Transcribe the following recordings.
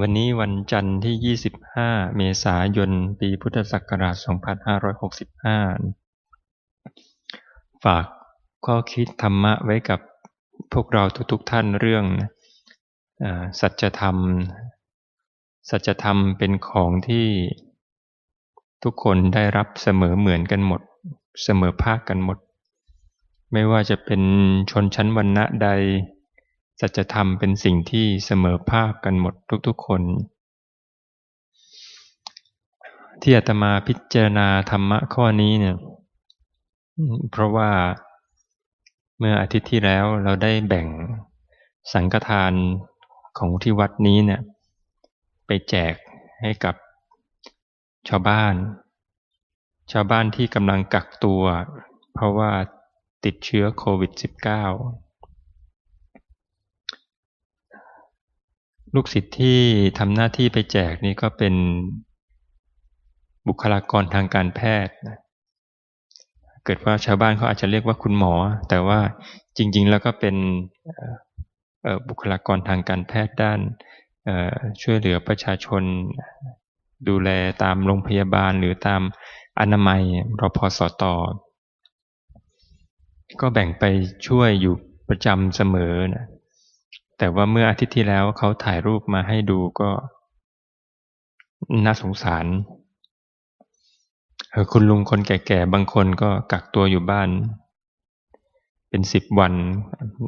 วันนี้วันจันทร์ที่ 25 เมษายน ปีพุทธศักราช 2565 ฝากข้อคิดธรรมะไว้กับพวกเราทุกๆท่านเรื่องสัจธรรม สัจธรรมเป็นของที่ทุกคนได้รับเสมอเหมือนกันหมด เสมอภาคกันหมด ไม่ว่าจะเป็นชนชั้นวรรณะใด สัจธรรมเป็นสิ่งที่เสมอภาคกันหมดทุกๆคน ที่อาตมาพิจารณาธรรมะข้อนี้เนี่ย เพราะว่าเมื่ออาทิตย์ที่แล้วเราได้แบ่งสังฆทานของที่วัดนี้เนี่ย ไปแจกให้กับชาวบ้าน ชาวบ้านที่กำลังกักตัว เพราะว่าติดเชื้อโควิด -19 ลูกศิษย์ที่ทำหน้าที่ไปแจกนี่ก็เป็นบุคลากรทางการแพทย์เกิดว่าชาวบ้านเขาอาจจะเรียกว่าคุณหมอ แต่ว่าจริง ๆ แล้วก็เป็นบุคลากรทางการแพทย์ด้านช่วยเหลือประชาชน ดูแลตามโรงพยาบาลหรือตามอนามัยรพสตก็แบ่งไปช่วยอยู่ประจำเสมอนะ แต่ว่าเมื่ออาทิตย์ที่แล้วเขาถ่ายรูปมาให้ดูก็ น่าสงสารคุณลุงคนแก่ๆ บางคนก็กักตัวอยู่บ้าน เป็นสิบวัน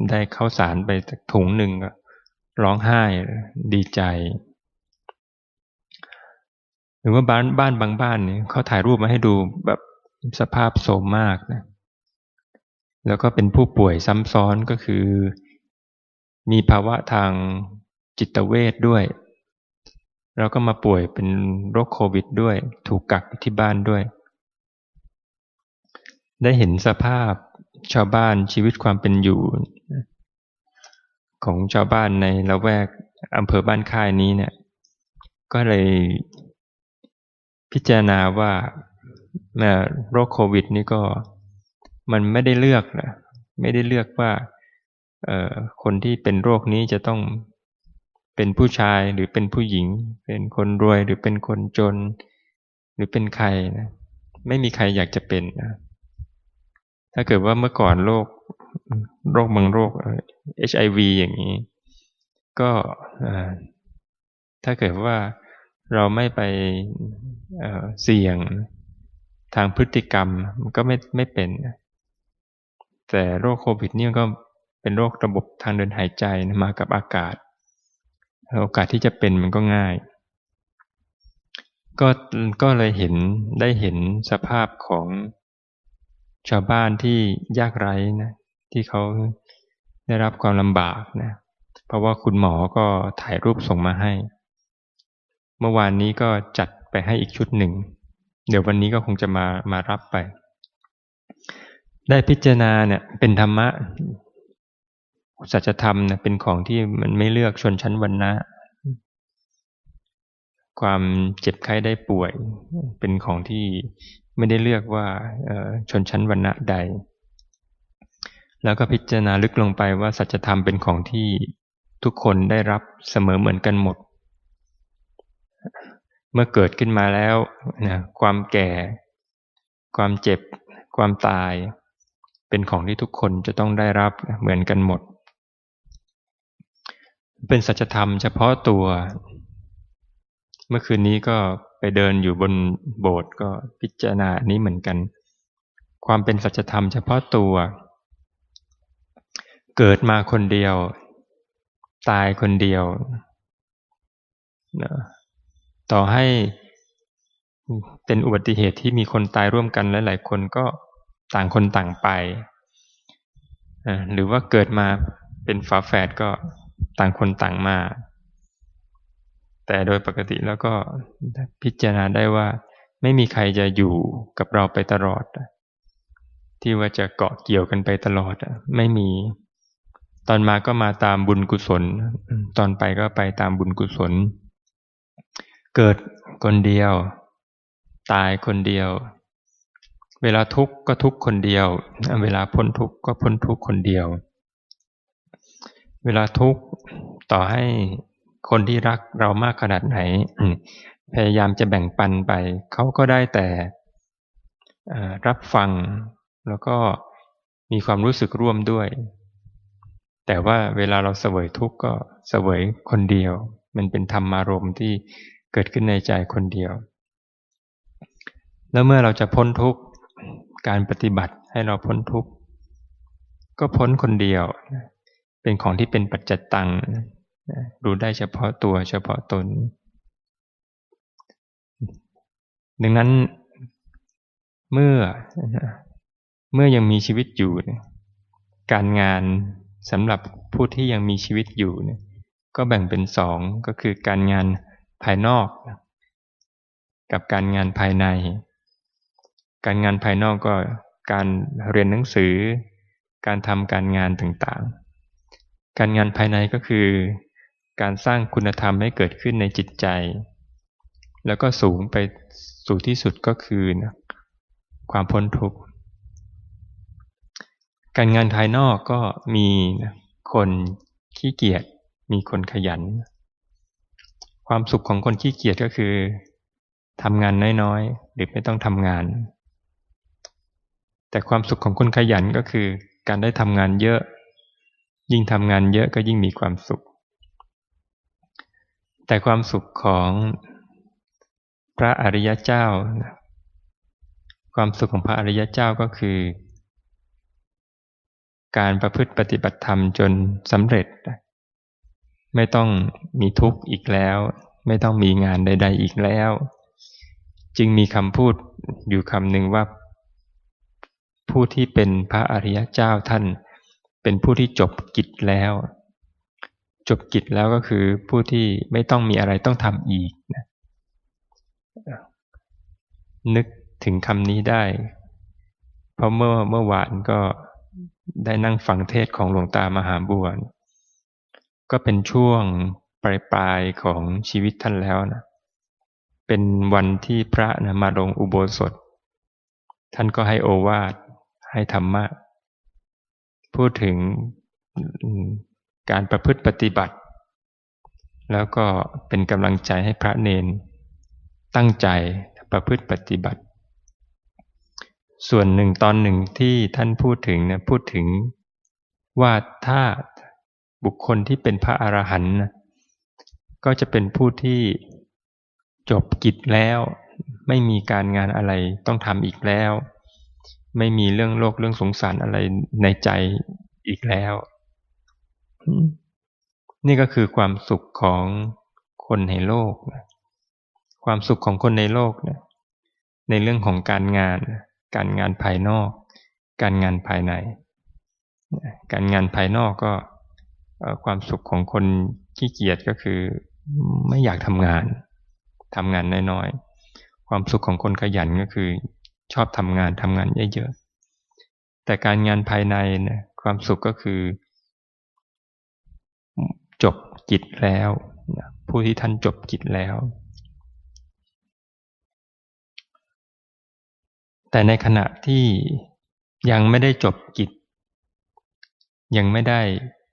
ได้เข้าสารไปถุงหนึ่งร้องไห้ดีใจ หรือว่าบ้านบ้านบางบ้านเนี่ยเขาถ่ายรูปมาให้ดูแบบสภาพโสมมากนะแล้วก็เป็นผู้ป่วยซ้ำซ้อนก็คือ มีภาวะทางจิตเวทด้วย แล้วก็มาป่วยเป็นโรคโควิดด้วย ถูกกักที่บ้านด้วย ได้เห็นสภาพชาวบ้านชีวิตความเป็นอยู่ ของชาวบ้านในละแวกอำเภอบ้านค่ายนี้เนี่ย ก็เลยพิจารณาว่าโรคโควิด นี่ก็มันไม่ได้เลือกนะไม่ได้เลือกว่า คนที่เป็นโรคนี้จะต้องเป็นผู้ชายหรือเป็นผู้หญิง เป็นคนรวยหรือเป็นคนจน หรือเป็นใครนะไม่มีใครอยากจะเป็นนะถ้าเกิดว่าเมื่อก่อนโรคโรคบางโรคเอชไอวีอย่างนี้ ก็ถ้าเกิดว่าเราไม่ไปเสี่ยงทางพฤติกรรมก็ไม่ไม่เป็น แต่โรคโควิดนี่ก็ เป็นโรคระบบทางเดินหายใจมากับอากาศ โอกาสที่จะเป็นมันก็ง่าย ก็ก็เลยเห็นได้เห็นสภาพของชาวบ้านที่ยากไร้นะที่เขาได้รับความลำบากนะเพราะว่าคุณหมอก็ถ่ายรูปส่งมาให้ เมื่อวานนี้ก็จัดไปให้อีกชุดหนึ่ง เดี๋ยววันนี้ก็คงจะมามารับไป ได้พิจารณาเนี่ยเป็นธรรมะ สัจธรรมนะเป็นของที่มันไม่เลือกชนชั้นวรรณะ ความเจ็บไข้ได้ป่วย เป็นของที่ไม่ได้เลือกว่าชนชั้นวรรณะใด แล้วก็พิจารณาลึกลงไปว่าสัจธรรมเป็นของที่ทุกคนได้รับเสมอเหมือนกันหมด เมื่อเกิดขึ้นมาแล้วนะความแก่ ความเจ็บ ความตาย เป็นของที่ทุกคนจะต้องได้รับเหมือนกันหมด เป็นสัจธรรมเฉพาะตัว เมื่อคืนนี้ก็ไปเดินอยู่บนโบสถ์ก็พิจารณานี้เหมือนกัน ความเป็นสัจธรรมเฉพาะตัว เกิดมาคนเดียว ตายคนเดียวต่อให้เป็นอุบัติเหตุที่มีคนตายร่วมกันหลายๆคนก็ต่างคนต่างไป หรือว่าเกิดมาเป็นฝาแฝดก็ ต่างคนต่างมา แต่โดยปกติแล้วก็พิจารณาได้ว่า ไม่มีใครจะอยู่กับเราไปตลอด ที่ว่าจะเกาะเกี่ยวกันไปตลอดไม่มี ตอนมาก็มาตามบุญกุศล ตอนไปก็ไปตามบุญกุศล เกิดคนเดียว ตายคนเดียว เวลาทุกข์ก็ทุกข์คนเดียว เวลาพ้นทุกข์ก็พ้นทุกข์คนเดียว เวลาทุกข์ต่อให้คนที่รักเรามากขนาดไหน พยายามจะแบ่งปันไป เขาก็ได้แต่รับฟัง แล้วก็มีความรู้สึกร่วมด้วย แต่ว่าเวลาเราเสวยทุกข์ก็เสวยคนเดียว มันเป็นธรรมารมณ์ที่เกิดขึ้นในใจคนเดียว แล้วเมื่อเราจะพ้นทุกข์การปฏิบัติให้เราพ้นทุกข์ก็พ้นคนเดียว เป็นของที่เป็นปัจจตังรู้ได้เฉพาะตัวเฉพาะตน ดังนั้นเมื่อเมื่อยังมีชีวิตอยู่ การงานสำหรับผู้ที่ยังมีชีวิตอยู่ ก็แบ่งเป็นสองก็คือการงานภายนอก กับการงานภายใน การงานภายนอกก็การเรียนหนังสือ การทำการงานต่างๆ การงานภายในก็คือ การสร้างคุณธรรมให้เกิดขึ้นในจิตใจ แล้วก็สูงไปสู่ที่สุดก็คือนะความพ้นทุกข์ การงานภายนอกก็มีคนขี้เกียจ มีคนขยัน ความสุขของคนขี้เกียจก็คือทำงานน้อยๆ หรือไม่ต้องทำงาน แต่ความสุขของคนขยันก็คือ การได้ทำงานเยอะ ยิ่งทำงานเยอะก็ยิ่งมีความสุข แต่ความสุขของพระอริยเจ้า ความสุขของพระอริยเจ้าก็คือ การประพฤติปฏิบัติธรรมจนสำเร็จ ไม่ต้องมีทุกข์อีกแล้ว ไม่ต้องมีงานใด ๆ อีกแล้ว จึงมีคำพูดอยู่คำหนึ่งว่า ผู้ที่เป็นพระอริยเจ้าท่าน เป็นผู้ที่จบกิจแล้ว จบกิจแล้วก็คือผู้ที่ไม่ต้องมีอะไรต้องทำอีกนะนึกถึงคำนี้ได้ เพราะเมื่อเมื่อวานก็ได้นั่งฟังเทศของหลวงตามหาบัวก็เป็นช่วงปลายปลายของชีวิตท่านแล้วนะ เป็นวันที่พระนะมาลงอุโบสถ ท่านก็ให้โอวาทให้ธรรมะ พูดถึงการประพฤติปฏิบัติ แล้วก็เป็นกำลังใจให้พระเนน ตั้งใจประพฤติปฏิบัติ ส่วนหนึ่งตอนหนึ่งที่ท่านพูดถึงนะพูดถึงว่าถ้าบุคคลที่เป็นพระอรหันต์ก็จะเป็นผู้ที่จบกิจแล้ว ไม่มีการงานอะไรต้องทำอีกแล้ว ไม่มีเรื่องโลกเรื่องสงสารอะไรในใจอีกแล้ว นี่ก็คือความสุขของคนในโลก ความสุขของคนในโลกเนี่ยในเรื่องของการงาน การงานภายนอก การงานภายใน การงานภายนอกก็ความสุขของคนขี้เกียจก็คือไม่อยากทำงานทำงานน้อยๆ ความสุขของคนขยันก็คือ ชอบทำงานทำงานเยอะๆแต่การงานภายในเนี่ยความสุขก็คือ จบกิจแล้วผู้ที่ท่านจบกิจแล้ว แต่ในขณะที่ยังไม่ได้จบกิจ ยังไม่ได้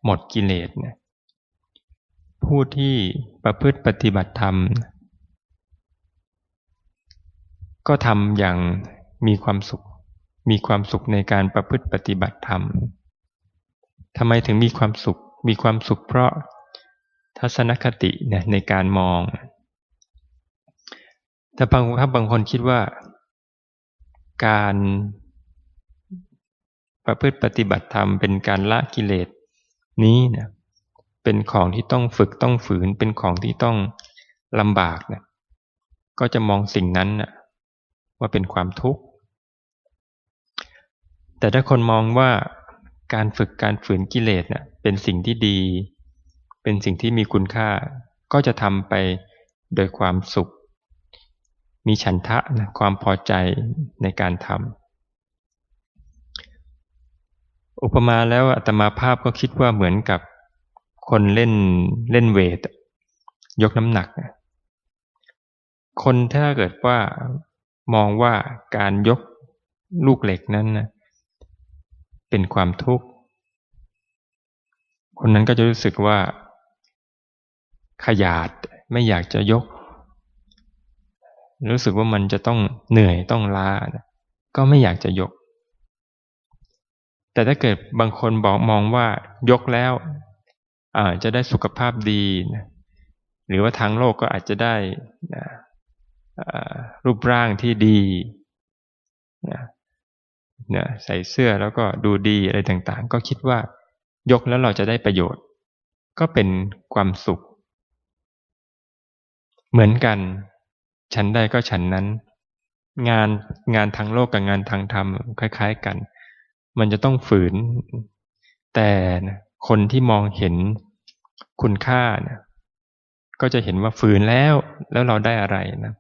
หมดกิเลสเนี่ยผู้ที่ประพฤติปฏิบัติธรรม ก็ทำอย่าง มีความสุข มีความสุขในการประพฤติปฏิบัติธรรมทำไมถึงมีความสุข มีความสุขเพราะทัศนคติในการมอง แต่บางครับบางคนคิดว่า การประพฤติปฏิบัติธรรมเป็นการละกิเลสนี้เนี่ยเป็นของที่ต้องฝึกต้องฝืน เป็นของที่ต้องลำบากเนี่ยก็จะมองสิ่งนั้นนะว่าเป็นความทุกข์ แต่ถ้าคนมองว่าการฝึกการฝืนกิเลสเน่ยเป็นสิ่งที่ดี เป็นสิ่งที่มีคุณค่า ก็จะทำไปโดยความสุข มีฉันทะนะความพอใจในการทำอุปมาแล้วอัตมาภาพก็คิดว่าเหมือนกับคนเล่นเล่นเวท ยกน้ำหนัก คนถ้าเกิดว่ามองว่าการยกลูกเหล็กนั้นนะ เป็นความทุกข์ คนนั้นก็จะรู้สึกว่า ขยาดไม่อยากจะยก รู้สึกว่ามันจะต้องเหนื่อยต้องล้าก็ไม่อยากจะยก แต่ถ้าเกิดบางคนบอกมองว่ายกแล้วจะได้สุขภาพดี หรือว่าทางโลกก็อาจจะได้รูปร่างที่ดี นะนะใส่เสื้อแล้วก็ดูดีอะไรต่างๆ ก็คิดว่ายกแล้วเราจะได้ประโยชน์ ก็เป็นความสุข เหมือนกัน ฉันใดก็ฉันนั้น งานงานทางโลกกับงานทางธรรมคล้าย ๆกัน มันจะต้องฝืน แต่คนที่มองเห็นคุณค่านะก็จะเห็นว่าฝืนแล้วแล้วเราได้อะไรนะ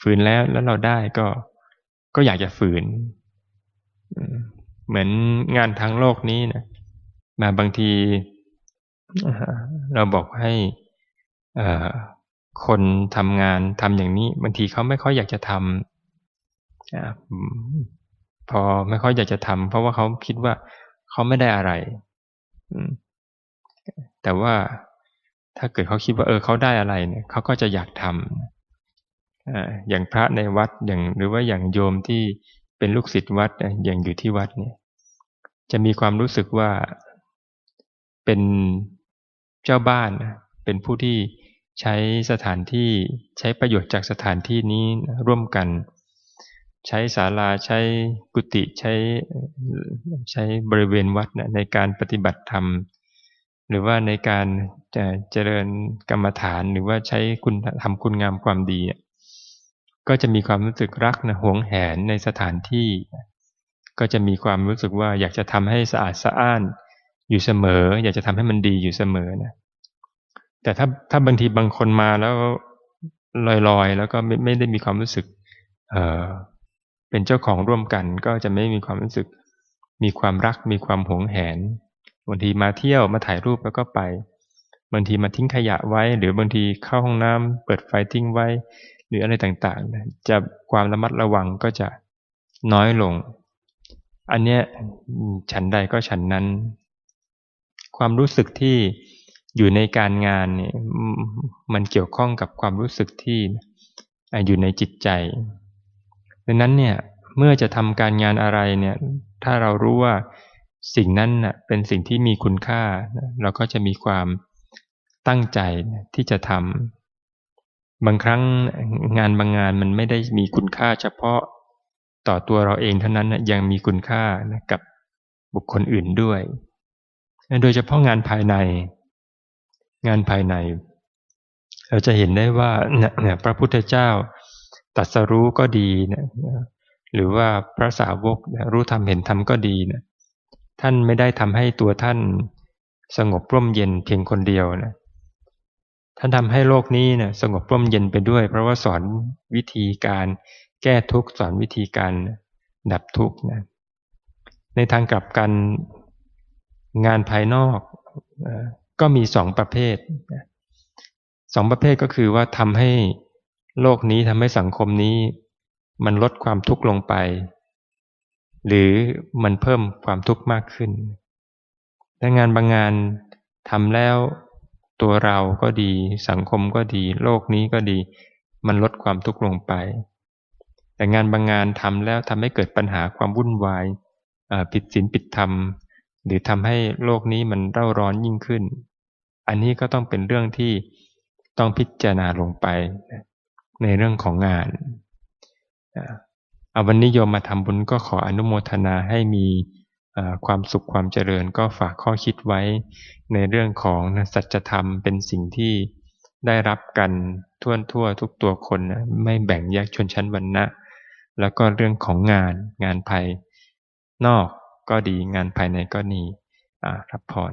ฝืนแล้วแล้วเราได้ก็ก็อยากจะฝืน เหมือนงานทางโลกนี้นะมาบางทีเราบอกให้คนทำงานทำอย่างนี้ บางทีเขาไม่ค่อยอยากจะทำพอไม่ค่อยอยากจะทำเพราะว่าเขาคิดว่าเขาไม่ได้อะไรแต่ว่าถ้าเกิดเขาคิดว่าเออเขาได้อะไรเนี่ยเขาก็จะอยากทำอย่างพระในวัดอย่างหรือว่าอย่างโยมที่ เป็นลูกศิษย์วัดอย่างอยู่ที่วัดเนี่ย จะมีความรู้สึกว่าเป็นเจ้าบ้านเป็นผู้ที่ใช้สถานที่ใช้ประโยชน์จากสถานที่นี้ร่วมกัน ใช้ศาลาใช้กุฏิใช้ใช้บริเวณวัดในการปฏิบัติธรรม หรือว่าในการจเจริญกรรมฐานหรือว่าใช้คุณทำคุณงามความดี ก็จะมีความรู้สึกรักนะหวงแหนในสถานที่ ก็จะมีความรู้สึกว่าอยากจะทำให้สะอาดสะอ้านอยู่เสมอ อยากจะทำให้มันดีอยู่เสมอนะแต่ถ้าถ้าบางทีบางคนมาแล้วลอยๆ แล้วก็ไม่ไม่ได้มีความรู้สึกเออเป็นเจ้าของร่วมกัน ก็จะไม่มีความรู้สึก มีความรักมีความหวงแหนบางทีมาเที่ยวมาถ่ายรูปแล้วก็ไปบางทีมาทิ้งขยะไว้ หรือบางทีเข้าห้องน้ำเปิดไฟทิ้งไว้ หรืออะไรต่างๆ จะความระมัดระวังก็จะน้อยลง อันเนี้ยฉันใดก็ฉันนั้น ความรู้สึกที่อยู่ในการงานเนี่ยมันเกี่ยวข้องกับความรู้สึกที่อยู่ในจิตใจดังนั้นเนี่ยเมื่อจะทำการงานอะไรเนี่ยถ้าเรารู้ว่าสิ่งนั้นนะเป็นสิ่งที่มีคุณค่า เราก็จะมีความตั้งใจที่จะทำ บางครั้งงานบางงานมันไม่ได้มีคุณค่าเฉพาะต่อตัวเราเองเท่านั้นยังมีคุณค่ากับบุคคลอื่นด้วย โดยเฉพาะงานภายใน งานภายใน เราจะเห็นได้ว่าเนี่ยพระพุทธเจ้าตัดสรู้ก็ดีนะหรือว่าพระสาวกรู้ธรรมเห็นธรรมก็ดีนะท่านไม่ได้ทำให้ตัวท่านสงบร่มเย็นเพียงคนเดียวนะ ท่านทำให้โลกนี้นะสงบร่มเย็นไปด้วย เพราะว่าสอนวิธีการแก้ทุกข์สอนวิธีการดับทุกข์นะในทางกลับกันงานภายนอกก็มีสองประเภทสองประเภทก็คือว่าทำให้โลกนี้ทำให้สังคมนี้ มันลดความทุกข์ลงไป หรือมันเพิ่มความทุกข์มากขึ้นแต่งานบางงานทำแล้ว ตัวเราก็ดี สังคมก็ดี โลกนี้ก็ดี มันลดความทุกข์ลงไป แต่งานบางงานทำแล้วทำให้เกิดปัญหาความวุ่นวายผิดศีลผิดธรรม หรือทำให้โลกนี้มันเร่าร้อนยิ่งขึ้น อันนี้ก็ต้องเป็นเรื่องที่ต้องพิจารณาลงไป ในเรื่องของงานเอาวันนี้โยมมาทำบุญก็ขออนุโมทนาให้มี ความสุขความเจริญก็ฝากข้อคิดไว้ในเรื่องของสัจธรรมเป็นสิ่งที่ได้รับกันทั่วทั่วทุกตัวคนไม่แบ่งแยกชนชั้นวรรณะ แล้วก็เรื่องของงานงานภายนอกก็ดีงานภายในก็ดีรับพร